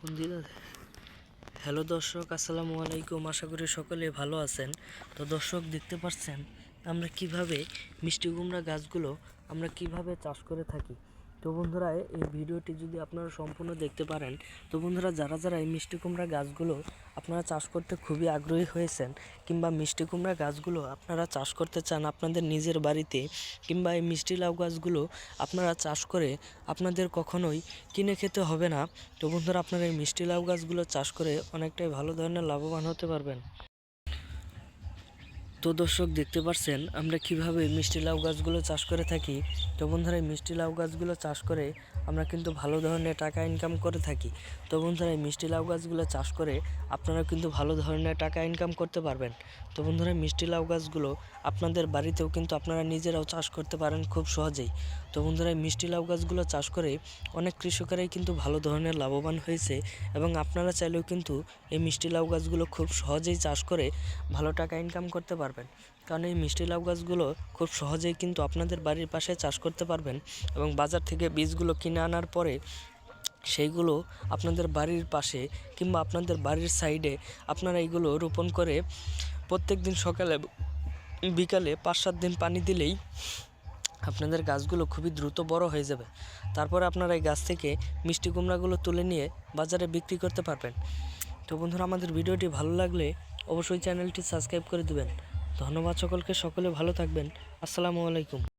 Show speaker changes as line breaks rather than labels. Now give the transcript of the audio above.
Phone দিল। Hello দর্শক, আসসালামু আলাইকুম। আশা করি সকলে ভালো আছেন। তো দর্শক, দেখতে পাচ্ছেন আমরা কীভাবে মিষ্টি কুমড়া গাছগুলো আমরা কীভাবে চাষ করে থাকি? তো বন্ধুরা, এই ভিডিওটি যদি আপনারা সম্পূর্ণ দেখতে পারেন, তো বন্ধুরা যারা যারা এই মিষ্টি কুমড়া গাছগুলো আপনারা চাষ করতে খুবই আগ্রহী হয়েছেন কিংবা মিষ্টি কুমড়া গাছগুলো আপনারা চাষ করতে চান আপনাদের নিজের বাড়িতে কিংবা এই মিষ্টি লাউ গাছগুলো আপনারা চাষ করে আপনাদের কখনোই কিনে খেতে হবে না, তো বন্ধুরা আপনারা এই মিষ্টি লাউ গাছগুলো চাষ করে অনেকটাই ভালো ধরনের লাভবান হতে পারবেন। তো দর্শক দেখতে পাচ্ছেন আমরা কীভাবে মিষ্টি লাউ গাছগুলো চাষ করে থাকি? তো বন্ধুরা মিষ্টি লাউ গাছগুলো চাষ করে আমরা কিন্তু ভালো ধরনের টাকা ইনকাম করে থাকি। তো বন্ধুরা মিষ্টি লাউ গাছগুলো চাষ করে আপনারা কিন্তু ভালো ধরনের টাকা ইনকাম করতে পারবেন। তো বন্ধুরা, মিষ্টি লাউ গাছগুলো আপনাদের বাড়িতেও কিন্তু আপনারা নিজেরাও চাষ করতে পারেন খুব সহজেই। তো বন্ধুরা মিষ্টি লাউ গাছগুলো চাষ করে অনেক কৃষকেরাই কিন্তু ভালো ধরনের লাভবান হয়েছে এবং আপনারা চাইলেও কিন্তু এই মিষ্টি লাউ গাছগুলো খুব সহজেই চাষ করে ভালো টাকা ইনকাম করতে পারবেন। কারণ এই মিষ্টি লাউ গাছগুলো খুব সহজেই কিন্তু আপনাদের বাড়ির পাশে চাষ করতে পারবেন এবং বাজার থেকে বীজগুলো কিনে আনার পরে সেইগুলো আপনাদের বাড়ির পাশে কিংবা আপনাদের বাড়ির সাইডে আপনারা এইগুলো রোপণ করে প্রত্যেক দিন সকালে, বিকালে পাঁচ সাত দিন পানি দিলেই আপনাদের গাছগুলো খুবই দ্রুত বড় হয়ে যাবে। তারপরে আপনারা এই গাছ থেকে মিষ্টি কুমড়াগুলো তুলে নিয়ে বাজারে বিক্রি করতে পারবেন। তো বন্ধুরা, আমাদের ভিডিওটি ভালো লাগলে অবশ্যই চ্যানেলটি সাবস্ক্রাইব করে দিবেন। ধন্যবাদ সকলকে সকলে ভালো থাকবেন। আসসালামু আলাইকুম।